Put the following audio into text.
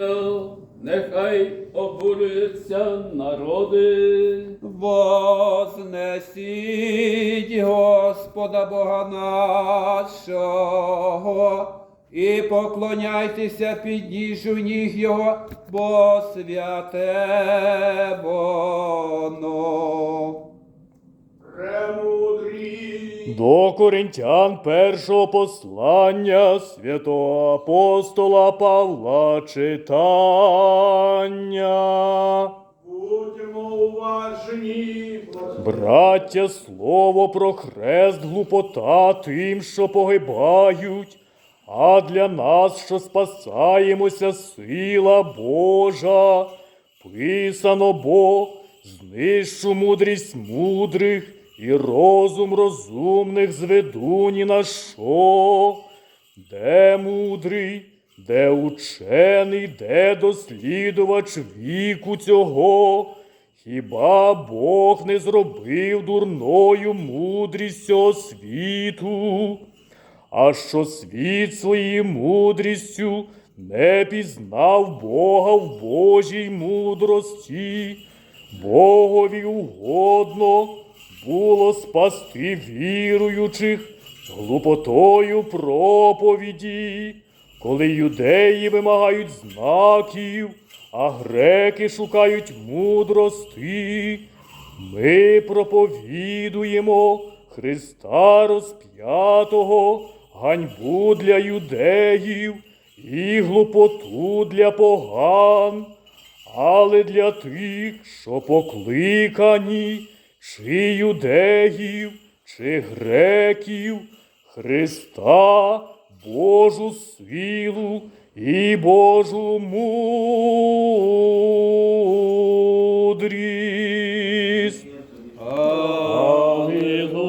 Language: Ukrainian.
Нехай обурюються народи. Вознесіть Господа Бога нашого і поклоняйтеся під ніжу ніг Його, бо святе воно. До коринтян першого послання святого апостола Павла читання. будьмо уважні, Браття, слово про хрест глупота тим, що погибають, а для нас, що спасаємося, сила Божа. Писано бо, знищу мудрість мудрих і розум розумних зведу ні на що. Де мудрий, де учений, де дослідувач віку цього? Хіба Бог не зробив дурною мудрість цього світу? А що світ своєю мудрістю не пізнав Бога в Божій мудрості, Богові угодно було спасти віруючих глупотою проповіді, коли юдеї вимагають знаків, а греки шукають мудрости. Ми проповідуємо Христа розп'ятого, ганьбу для юдеїв і глупоту для поган, але для тих, що покликані, чи юдеїв, чи греків, Христа, Божу силу і Божу мудрість. Амінь.